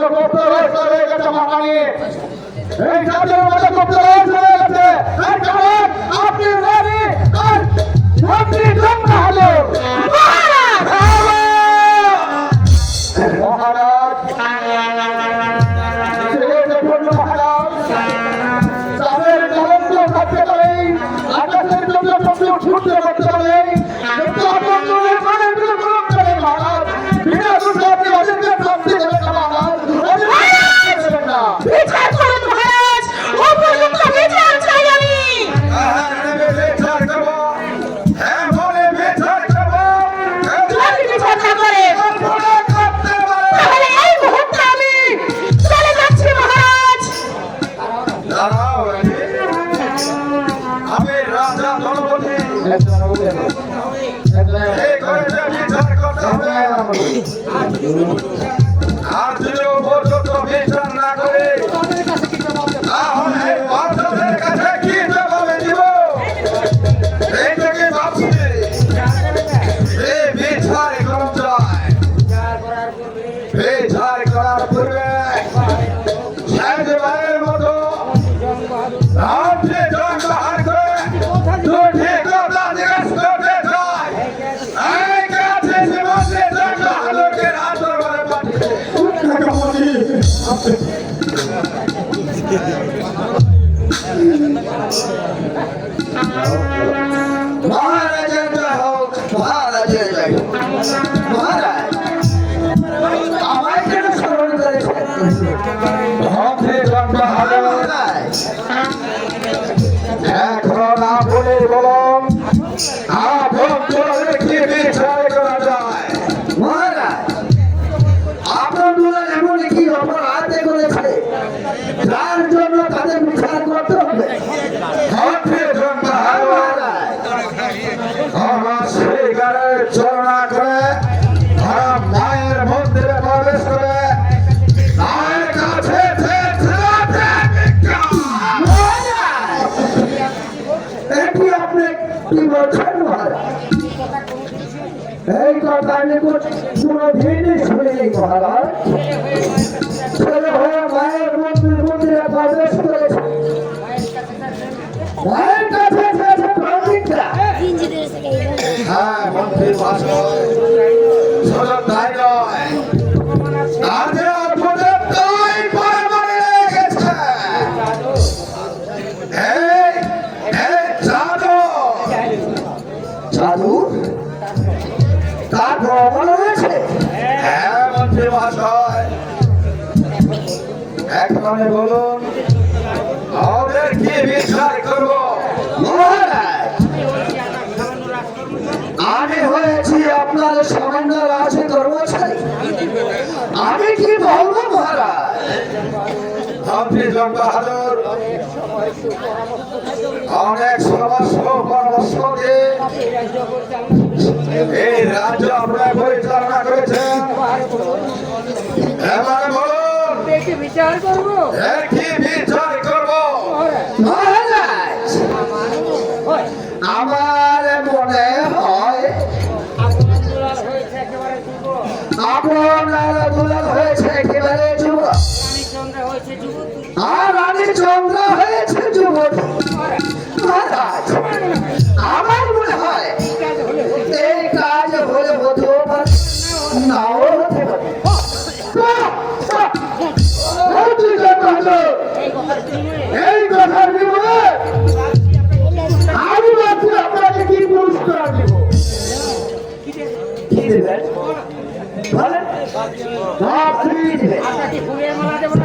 বিভিন্ন কপ্টার চলে গেছে মাথা নিয়ে এই চারজন আমাদের আর আর যদি বিচার করব? হ্যাঁ, আশা কি ফুলের মালা দেবো না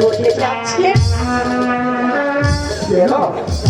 কাজ করতে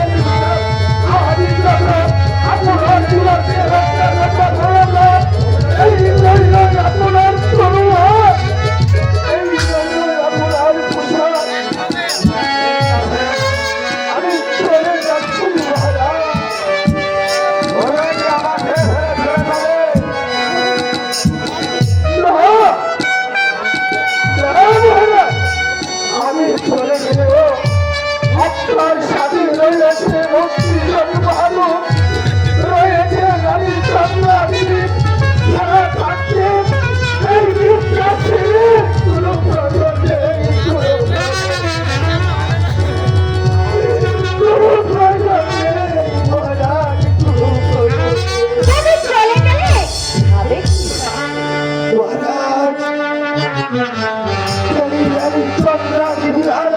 চন্দ্র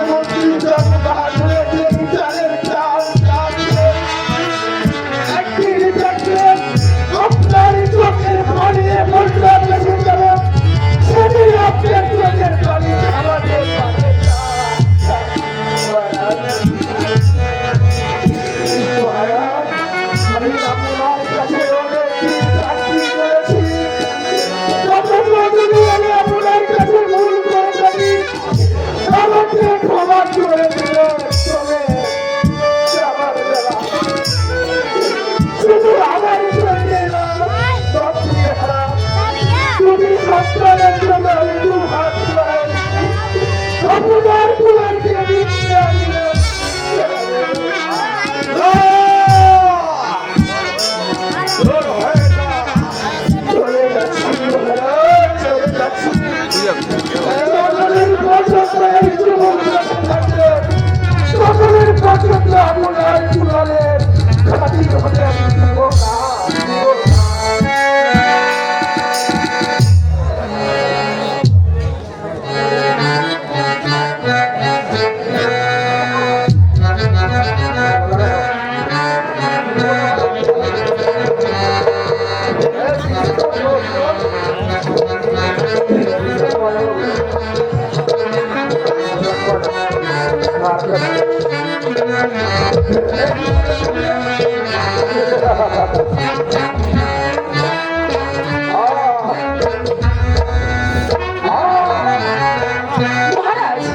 হজরত আবু রায় চুলারের খাতির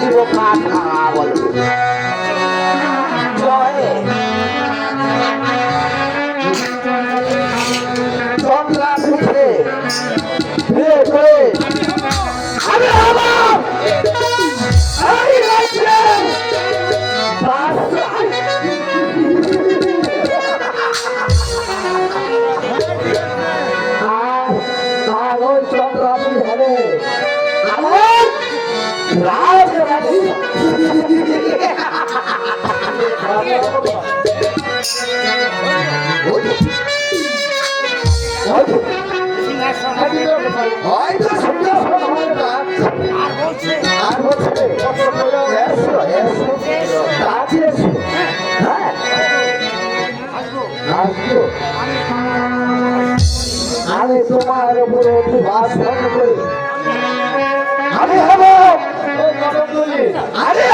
দিব খা খা বলো। আমি তোমার উপরে ভাষণ আমি হব আমি